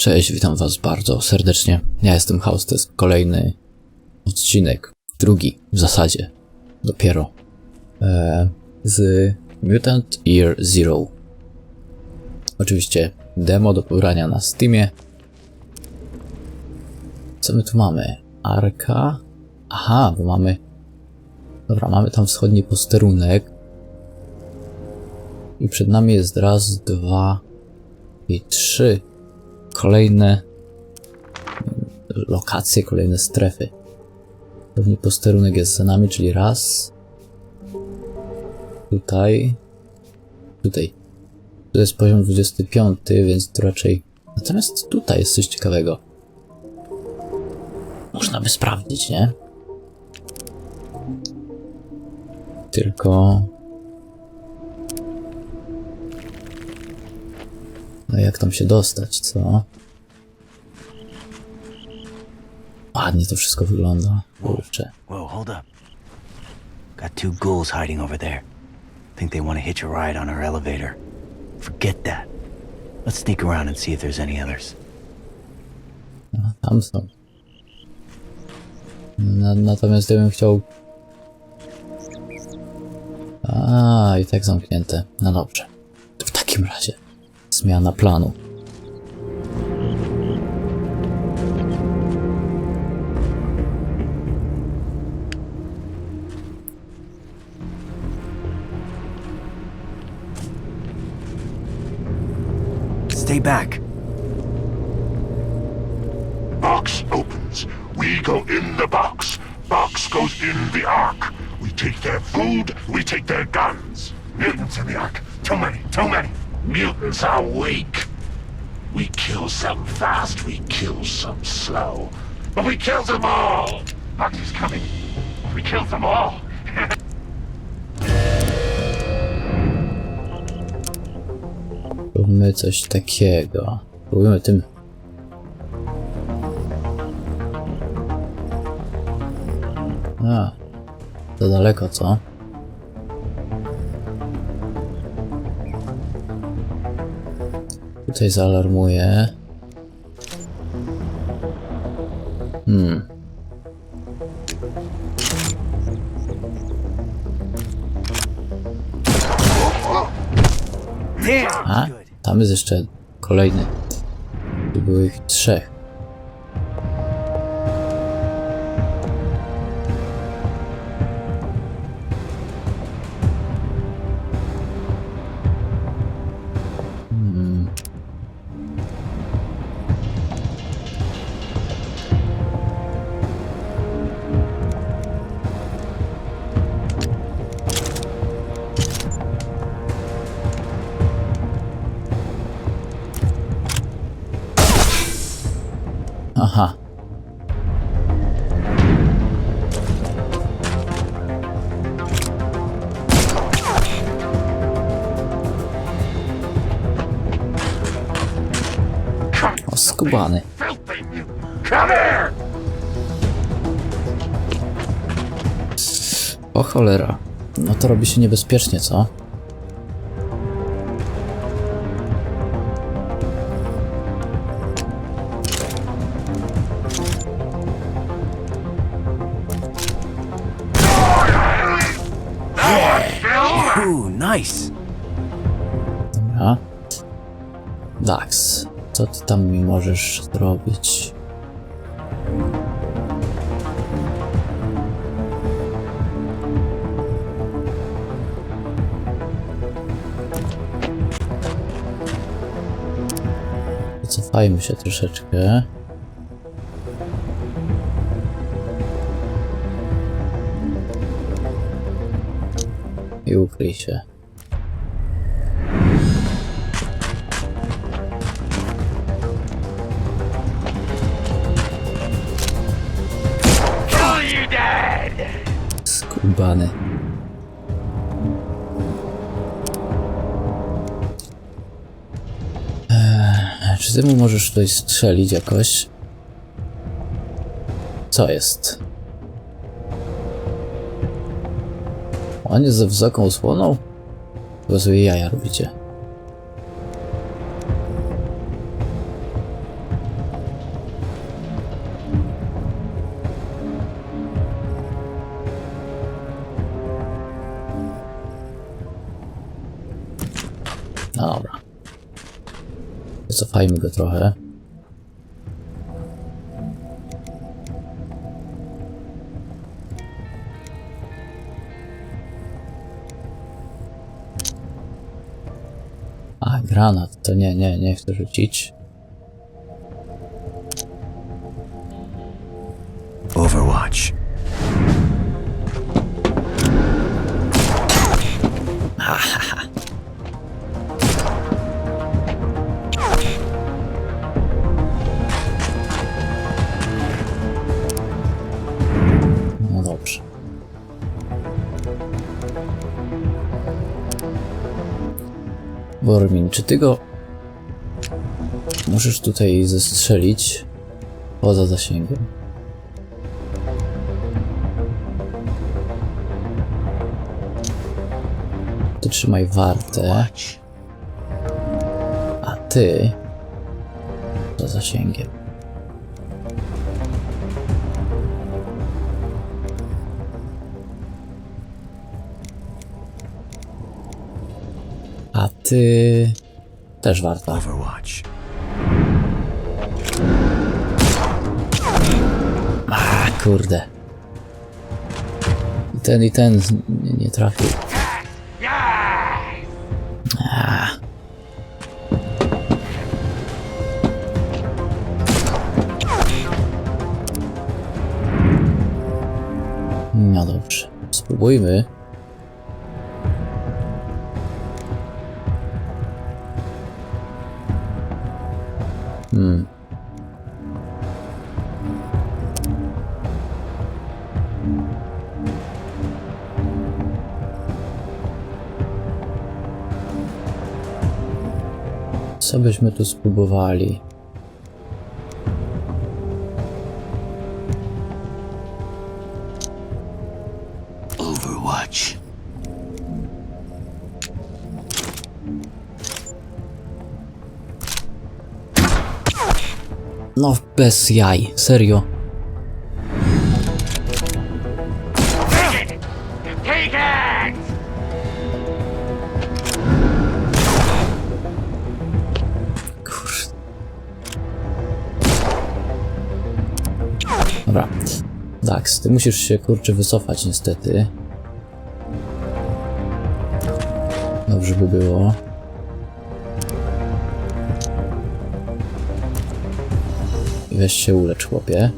Cześć, witam was bardzo serdecznie. Ja jestem House, to jest kolejny odcinek, drugi w zasadzie, dopiero, e, z Mutant Year Zero. Oczywiście demo do pobrania na Steamie. Co my tu mamy? Arka? Aha, bo mamy... Dobra, mamy tam wschodni posterunek. I przed nami jest raz, dwa i trzy kolejne lokacje, kolejne strefy. Pewnie posterunek jest za nami, czyli raz. Tutaj. Tutaj. To jest poziom 25, więc to raczej. Natomiast tutaj jest coś ciekawego. Można by sprawdzić, nie? Tylko. No jak tam się dostać, co? Ładnie to wszystko wygląda. Kurczę. Whoa, hold up. Got two ghouls hiding over there. Think they want to hitch a ride on our elevator. Forget that. Let's sneak around and see if there's any others. No, tam są. Na, natomiast ja bym chciał... A, i tak zamknięte. No dobrze. W takim razie. Zmiana planu. Stay back. Box opens. We go in the box. Box goes in the ark. We take their food. We take their guns. Mutants in the ark. Too many. Too many. Mutants are weak. We kill some fast. We kill some slow. But we kill them all. Is coming. We kill them all. Róbmy coś takiego. Próbujmy tym. A, za daleko, co? Tutaj zaalarmuję. Hmm. A, tam jest jeszcze kolejny. Tu było ich trzech. Skubany. O cholera. No to robi się niebezpiecznie, co? Tam mi możesz zrobić? Cofajmy się troszeczkę. I ukryj się. Skubany. Eee, czy ty mu możesz tutaj strzelić jakoś? Co jest? On jest za wysoką osłoną? Chyba sobie jaja robicie. Wycofajmy go trochę. A, granat. To nie, nie, nie chcę rzucić. Bormin, czy ty go możesz tutaj zestrzelić poza zasięgiem? Ty trzymaj wartę, a ty za zasięgiem. Ty też warta. Overwatch. A kurde. I ten i ten nie, nie trafił. A. No dobrze. Spróbujmy. Co byśmy tu spróbowali? Overwatch. No bez jaj, serio. Dobra. Dax, ty musisz się kurczę wycofać niestety. Dobrze by było. I weź się ulecz, chłopie.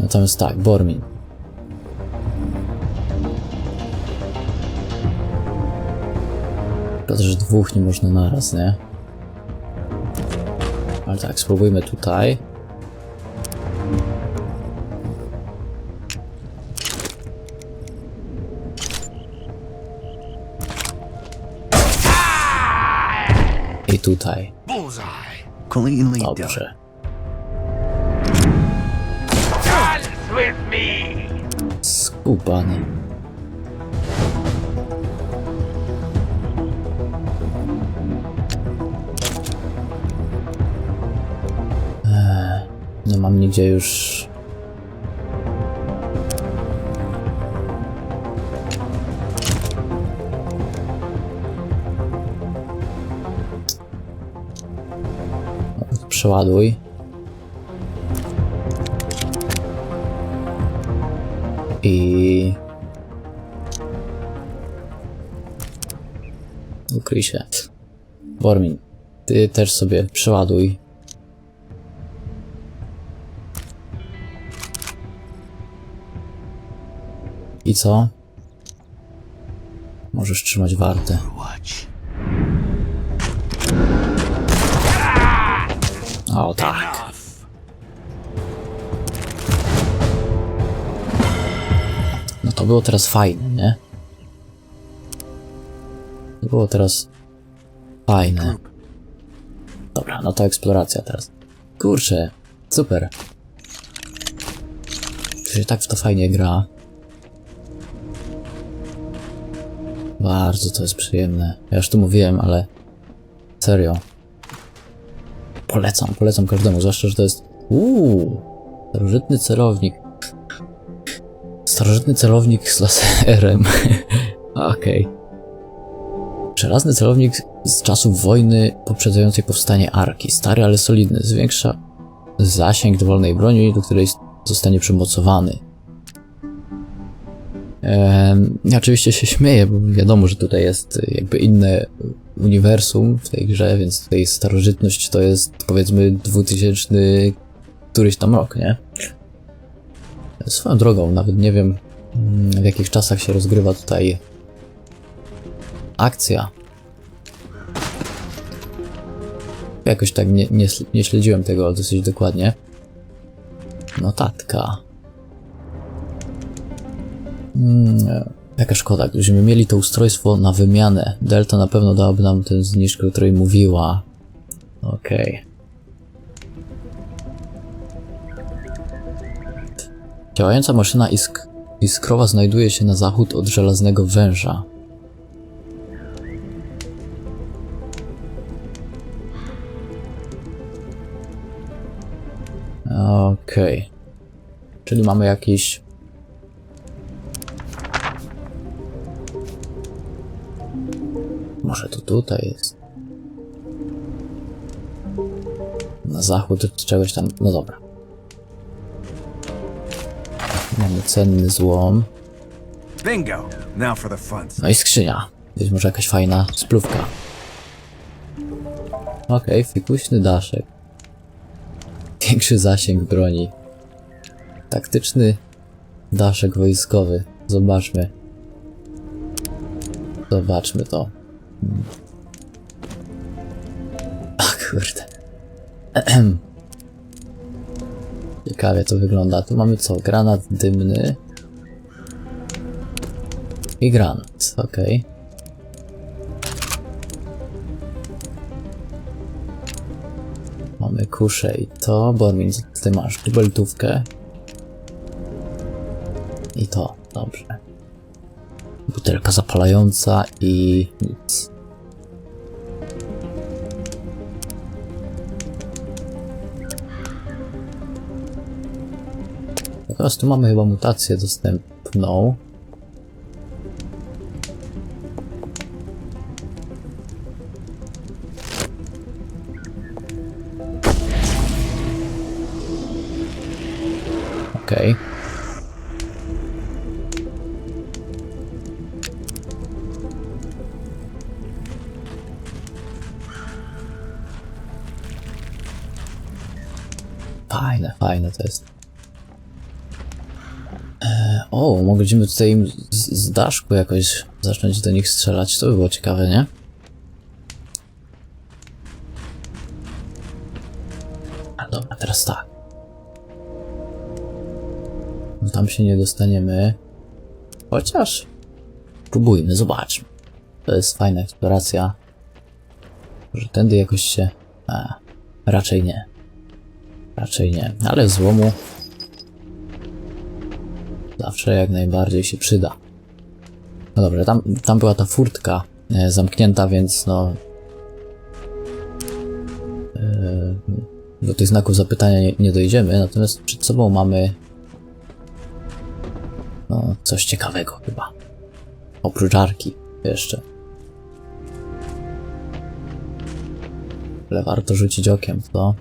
Natomiast tak, Bormin. Szkoda, że dwóch nie można naraz, nie? Ale tak, spróbujmy tutaj. Tutaj. Dobrze. Skubany. Eee, nie mam nigdzie już. Przeładuj. I... Ukryj się. Bormin, ty też sobie przeładuj. I co? Możesz trzymać wartę. O tak. No to było teraz fajne, nie? To było teraz fajne. Dobra, no to eksploracja teraz. Kurczę, super. Się tak w to fajnie gra. Bardzo to jest przyjemne. Ja już tu mówiłem, ale serio. Polecam, polecam każdemu, zwłaszcza, że to jest uuu, starożytny celownik. Starożytny celownik z laserem. Okej. Żelazny celownik z czasów wojny poprzedzającej powstanie Arki. Stary, ale solidny. Zwiększa zasięg dowolnej broni, do której zostanie przymocowany. Ja oczywiście się śmieję, bo wiadomo, że tutaj jest jakby inne uniwersum w tej grze, więc tutaj starożytność to jest powiedzmy 2000 któryś tam rok, nie? Swoją drogą, nawet nie wiem mm, w jakich czasach się rozgrywa tutaj akcja. Jakoś tak nie, nie, nie śledziłem tego dosyć dokładnie. Notatka. Mm, e, jaka szkoda, gdybyśmy mieli to ustrojstwo na wymianę. Delta na pewno dałaby nam tę zniżkę, o której mówiła. Okej. Działająca maszyna isk iskrowa znajduje się na zachód od żelaznego węża. Okej. Czyli mamy jakiś. Może to tutaj jest. Na zachód od czegoś tam. No dobra. Mamy cenny złom. Bingo! Now for the fun. No i skrzynia. Być może jakaś fajna splówka. Okej, fikuśny daszek. Większy zasięg broni. Taktyczny daszek wojskowy. Zobaczmy. Zobaczmy to. A kurde. Ehem. Ciekawie to wygląda. Tu mamy co? Granat dymny. I granat, okej. Mamy kuszę i to. Bormin, ty masz dubeltówkę. I to, dobrze. Butelka zapalająca i nic. Natomiast tu mamy chyba mutację dostępną. Okej. Fajne, o, mogliśmy tutaj z, z daszku jakoś zacząć do nich strzelać. To by było ciekawe, nie? A dobra, teraz tak. No Tam się nie dostaniemy. Chociaż próbujmy, zobaczmy. To jest fajna eksploracja. Może tędy jakoś się... A, raczej nie. Raczej nie. Ale złomu zawsze jak najbardziej się przyda. No dobrze, tam, tam była ta furtka e, zamknięta, więc no... E, do tych znaków zapytania nie, nie dojdziemy, natomiast przed sobą mamy no, coś ciekawego chyba. Oprócz arki jeszcze. Ale warto rzucić okiem to.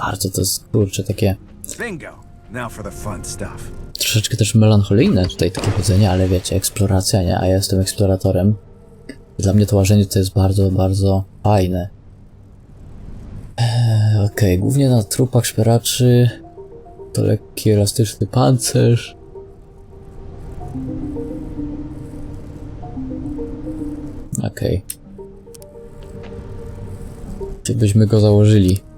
Bardzo to jest, kurczę, takie troszeczkę też melancholijne tutaj takie chodzenie, ale wiecie, eksploracja, nie? A ja jestem eksploratorem. Dla mnie to łażenie to jest bardzo, bardzo fajne. Eee, Okej, głównie na trupach szperaczy to lekki, elastyczny pancerz. Okej. Czy byśmy go założyli?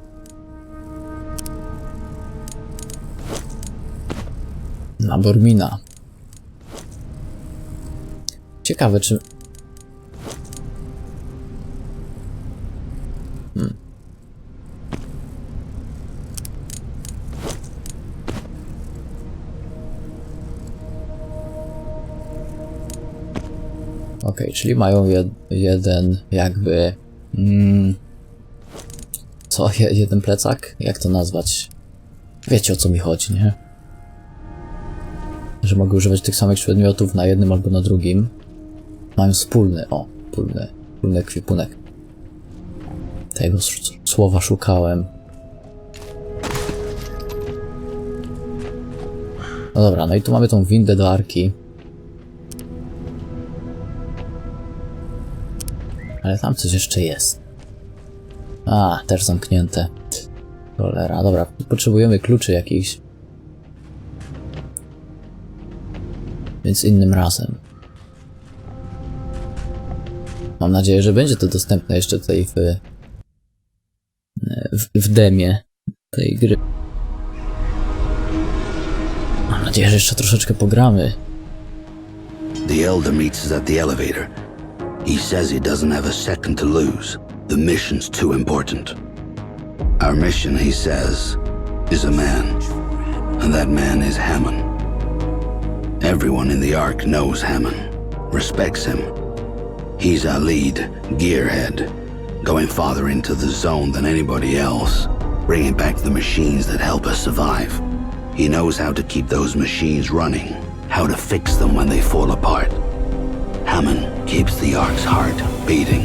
Na Bormina. Ciekawe, czy. Hmm. Okej, czyli mają jed, jeden jakby. Mm, co? Je, jeden plecak? Jak to nazwać? Wiecie o co mi chodzi, nie? Że mogę używać tych samych przedmiotów na jednym albo na drugim. Mają wspólny, o, wspólny, wspólny ekwipunek. Tego słowa szukałem. No dobra, no i tu mamy tą windę do arki. Ale tam coś jeszcze jest. A, też zamknięte. Cholera, dobra, potrzebujemy kluczy jakichś. Więc innym razem. Mam nadzieję, że będzie to dostępne jeszcze tutaj w, w, w demie tej gry. Mam nadzieję, że jeszcze troszeczkę pogramy. The Elder meets us at the elevator. He says he doesn't have a second to lose. The mission's too important. Our mission, he says, is a man. And that man is Hammond. Everyone in the Ark knows Hammond, respects him. He's our lead, gearhead, going farther into the zone than anybody else, bringing back the machines that help us survive. He knows how to keep those machines running, how to fix them when they fall apart. Hammond keeps the Ark's heart beating.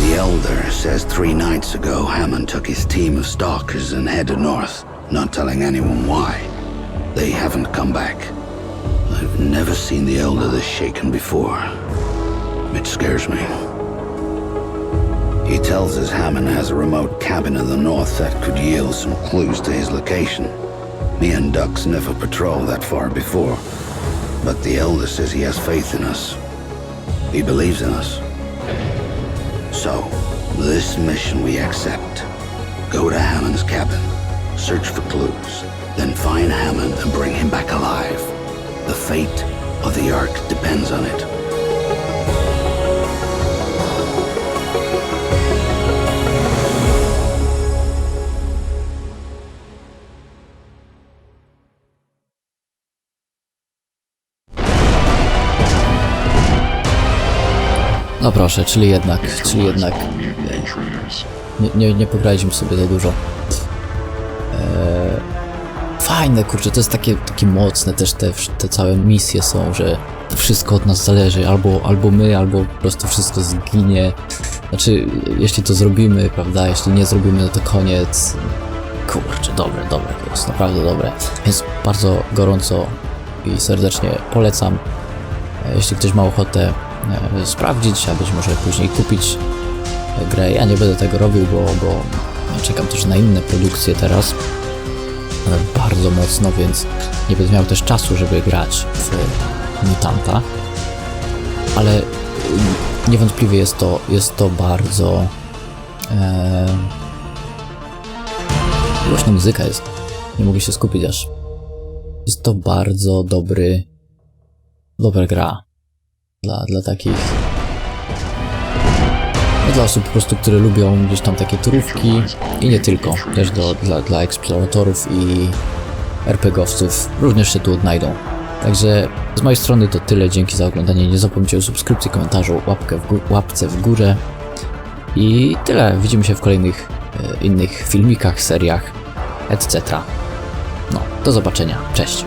The Elder says three nights ago Hammond took his team of stalkers and headed north, not telling anyone why. They haven't come back. I've never seen the Elder this shaken before. It scares me. He tells us Hammond has a remote cabin in the north that could yield some clues to his location. Me and Ducks never patrolled that far before, but the Elder says he has faith in us. He believes in us. So, this mission we accept. Go to Hammond's cabin, search for clues, then find Hammond and bring him back alive. The fate of the Ark depends on it. No proszę, czyli jednak, czyli jednak nie, nie, nie pograliśmy sobie za dużo. Fajne, kurczę, to jest takie, takie mocne też te, te całe misje są, że to wszystko od nas zależy, albo, albo my, albo po prostu wszystko zginie. Znaczy, jeśli to zrobimy, prawda, jeśli nie zrobimy, no to koniec. Kurczę, dobre, dobre, to jest naprawdę dobre. Więc bardzo gorąco i serdecznie polecam. E, Jeśli ktoś ma ochotę e, sprawdzić, a być może później kupić grę. Ja nie będę tego robił, bo, bo czekam też na inne produkcje teraz. Bardzo mocno, więc nie będę miał też czasu, żeby grać w Mutanta. Ale niewątpliwie jest to, jest to bardzo. E, głośna muzyka jest. Nie mogę się skupić aż. Jest to bardzo dobry. Dobra gra. Dla, dla takich dla osób po prostu, które lubią gdzieś tam takie turówki i nie tylko, też do, dla, dla eksploratorów i RPGowców również się tu odnajdą. Także z mojej strony to tyle, dzięki za oglądanie, nie zapomnijcie o subskrypcji, komentarzu, łapkę w łapce w górę i tyle, widzimy się w kolejnych e, innych filmikach, seriach, etc. No, do zobaczenia, cześć.